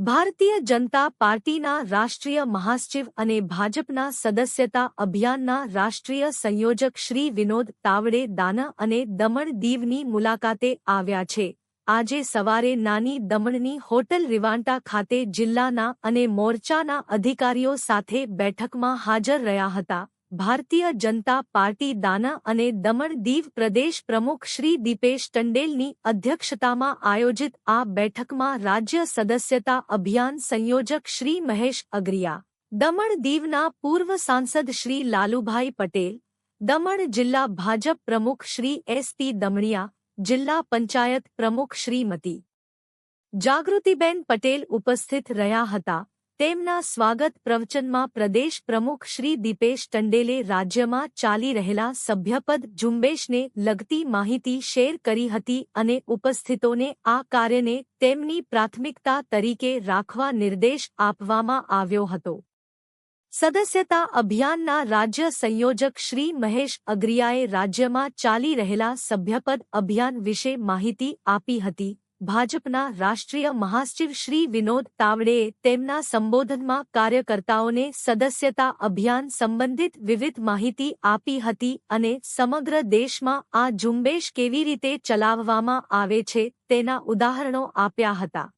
ભારતીય જનતા પાર્ટીના રાષ્ટ્રીય મહાસચિવ અને ભાજપના સદસ્યતા અભિયાનના રાષ્ટ્રીય સંયોજક શ્રી વિનોદ તાવડે દાના અને દમણ દીવની મુલાકાતે આવ્યા છે. આજે સવારે નાની દમણની હોટલ રિવાન્ટા ખાતે જિલ્લાના અને મોરચાના અધિકારીઓ સાથે બેઠકમાં હાજર રહ્યા હતા. ભારતીય જનતા પાર્ટી દાના અને દમણ દીવ પ્રદેશ પ્રમુખ શ્રી દીપેશ ટંડેલની અધ્યક્ષતામાં આયોજિત આ બેઠકમાં રાજ્ય સદસ્યતા અભિયાન સંયોજક શ્રી મહેશ અગ્રિયા, દમણ દીવના પૂર્વ સાંસદ શ્રી લાલુભાઈ પટેલ, દમણ જિલ્લા ભાજપ પ્રમુખ શ્રી એસપી દમણિયા, જિલ્લા પંચાયત પ્રમુખ શ્રીમતી જાગૃતિબેન પટેલ ઉપસ્થિત રહ્યા હતા. તેમના સ્વાગત પ્રવચનમાં પ્રદેશ પ્રમુખ શ્રી દીપેશ ટંડેલે રાજ્યમાં ચાલી રહેલા સભ્યપદ ઝુંબેશને લગતી માહિતી શેર કરી હતી અને ઉપસ્થિતોને આ કાર્યને તેમની પ્રાથમિકતા તરીકે રાખવા નિર્દેશ આપવામાં આવ્યો હતો. સદસ્યતા અભિયાનના રાજ્ય સંયોજક શ્રી મહેશ અગ્રિયાએ રાજ્યમાં ચાલી રહેલા સભ્યપદ અભિયાન વિશે માહિતી આપી હતી. ભાજપના રાષ્ટ્રીય મહાસચિવ શ્રી વિનોદ તાવડેએ તેમના સંબોધનમાં કાર્યકર્તાઓને સદસ્યતા અભિયાન સંબંધિત વિવિધ માહિતી આપી હતી અને સમગ્ર દેશમાં આ ઝુંબેશ કેવી રીતે ચલાવવામાં આવે છે તેના ઉદાહરણો આપ્યા હતા.